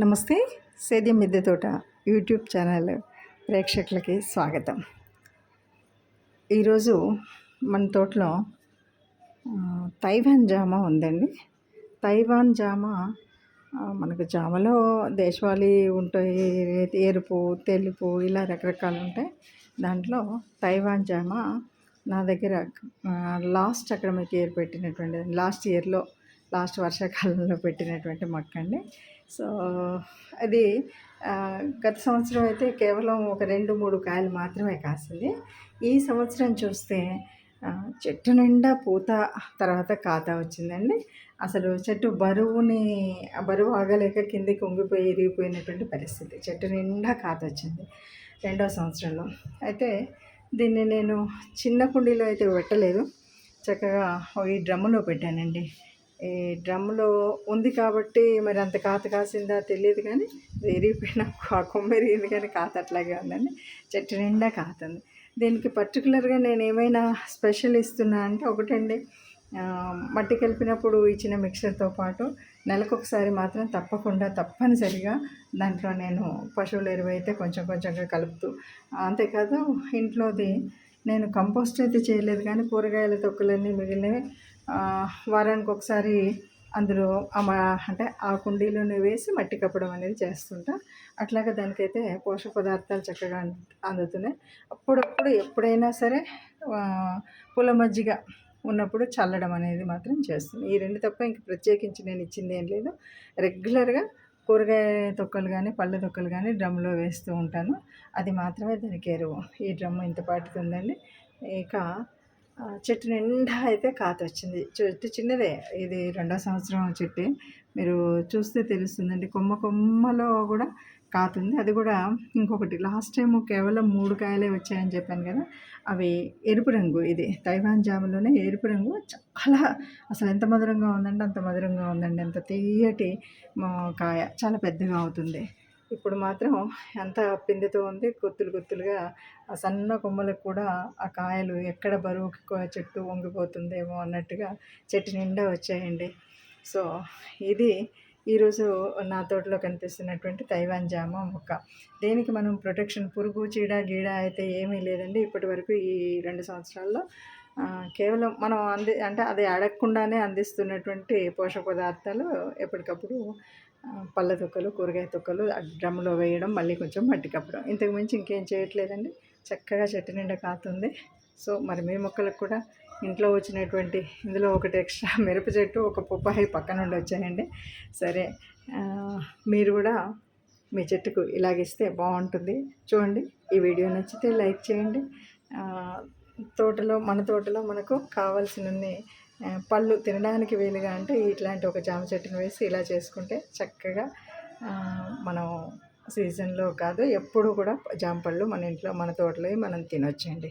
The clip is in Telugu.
నమస్తే సేద్యం మిద్దె తోట యూట్యూబ్ ఛానల్ ప్రేక్షకులకి స్వాగతం. ఈరోజు మన తోటలో తైవాన్ జామ ఉందండి. తైవాన్ జామ మనకు జామలో దేశవాళీ ఉంటాయి ఎరుపు తెలుపు ఇలా రకరకాలు ఉంటాయి. దాంట్లో తైవాన్ జామ నా దగ్గర లాస్ట్ అకాడమిక్ ఇయర్ పెట్టినటువంటి లాస్ట్ ఇయర్లో లాస్ట్ వర్షాకాలంలో పెట్టినటువంటి మొక్క అండి. సో అది గత సంవత్సరం అయితే కేవలం ఒక రెండు మూడు కాయలు మాత్రమే కాసింది. ఈ సంవత్సరం చూస్తే చెట్టు నిండా పూత తర్వాత కాత వచ్చిందండి. అసలు చెట్టు బరువుని బరువు ఆగలేక కిందకి ఉంగిపోయి ఇరిగిపోయినటువంటి పరిస్థితి. చెట్టు నిండా కాత వచ్చింది రెండో సంవత్సరంలో. అయితే దీన్ని నేను చిన్న కుండీలో అయితే పెట్టలేదు. చక్కగా ఈ డ్రమ్ములో పెట్టానండి. డ్రమ్లో ఉంది కాబట్టి మరి అంత కాత కాసిందా తెలియదు కానీ విరిగిపోయిన ఆ కొమ్మ ఎరిగింది కానీ కాత అట్లాగే ఉందండి. చెట్టు నిండా కాతుంది దీనికి పర్టికులర్గా నేను ఏమైనా స్పెషల్ ఇస్తున్నా అంటే ఒకటండి మట్టి కలిపినప్పుడు ఇచ్చిన మిక్సర్తో పాటు నెలకు ఒకసారి మాత్రం తప్పకుండా తప్పనిసరిగా దాంట్లో నేను పశువుల ఎరువు అయితే కొంచెం కొంచెంగా కలుపుతూ అంతేకాదు ఇంట్లోది నేను కంపోస్ట్ అయితే చేయలేదు కానీ కూరగాయల తొక్కులన్నీ మిగిలినవి వారానికి ఒకసారి అందులో అంటే ఆ కుండీలోనే వేసి మట్టి కప్పడం అనేది చేస్తుంటా. అట్లాగే దానికైతే పోషక పదార్థాలు చక్కగా అందుతున్నాయి. అప్పుడప్పుడు ఎప్పుడైనా సరే పూల మజ్జిగ ఉన్నప్పుడు చల్లడం అనేది మాత్రం చేస్తుంది. ఈ రెండు తప్ప ఇంక ప్రత్యేకించి నేను ఇచ్చింది ఏం లేదు. రెగ్యులర్గా కూరగాయ తొక్కలు కానీ పళ్ళ తొక్కలు కానీ డ్రమ్లో వేస్తూ ఉంటాను. అది మాత్రమే దానికి ఎరువు. ఈ డ్రమ్ ఇంత పాటుతుందండి. ఇక చెట్టు నిండా అయితే కాత వచ్చింది చెట్టు చిన్నదే. ఇది రెండో సంవత్సరం చెట్టు. మీరు చూస్తే తెలుస్తుందండి. కొమ్మ కొమ్మలో కూడా కాతుంది. అది కూడా ఇంకొకటి. లాస్ట్ టైం కేవలం మూడు కాయలే వచ్చాయని చెప్పాను కదా. అవి ఎరుపు రంగు ఇది. తైవాన్ జాములోనే ఎరుపు రంగు. చాలా అసలు ఎంత మధురంగా ఉందంటే అంత మధురంగా ఉందండి. అంత తీయటి మా కాయ. చాలా పెద్దగా అవుతుంది. ఇప్పుడు మాత్రం ఎంత పిందెతో ఉంది కొత్తులు గుత్తులుగా ఆ సన్న కొమ్మలకు కూడా ఆ కాయలు ఎక్కడ బరువుకి చెట్టు వంగిపోతుందేమో అన్నట్టుగా చెట్టు నిండా వచ్చాయండి. సో ఇది ఈరోజు నా తోటలో కనిపిస్తున్నటువంటి తైవాన్ జామ మొక్క. దేనికి మనం ప్రొటెక్షన్ పురుగు చీడ గీడ అయితే ఏమీ లేదండి. ఇప్పటి వరకు ఈ రెండు సంవత్సరాల్లో కేవలం మనం అంది అంటే అది అడగకుండానే అందిస్తున్నటువంటి పోషక పదార్థాలు ఎప్పటికప్పుడు పళ్ళ తొక్కలు కూరగాయ తొక్కలు డ్రమ్లో వేయడం మళ్ళీ కొంచెం మట్టి కప్పడం. ఇంతకు మించి ఇంకేం చేయట్లేదండి. చక్కగా చెట్టు నిండా కాతుంది సో మరి మీ మొక్కలకు కూడా ఇంట్లో వచ్చినటువంటి ఇందులో ఒకటి ఎక్స్ట్రా మిరప చెట్టు ఒక పుప్పాయి పక్కన నుండి వచ్చాయండి. సరే మీరు కూడా మీ చెట్టుకు ఇలాగిస్తే బాగుంటుంది. చూడండి ఈ వీడియో నచ్చితే లైక్ చేయండి. తోటలో మన తోటలో మనకు కావాల్సినన్ని పళ్ళు తినడానికి వీలుగా అంటే ఇట్లాంటి ఒక జామ చెట్టును వేసి ఇలా చేసుకుంటే చక్కగా మనం సీజన్లో కాదు ఎప్పుడు కూడా జామ పళ్ళు మన ఇంట్లో మన తోటలో మనం తినొచ్చండి.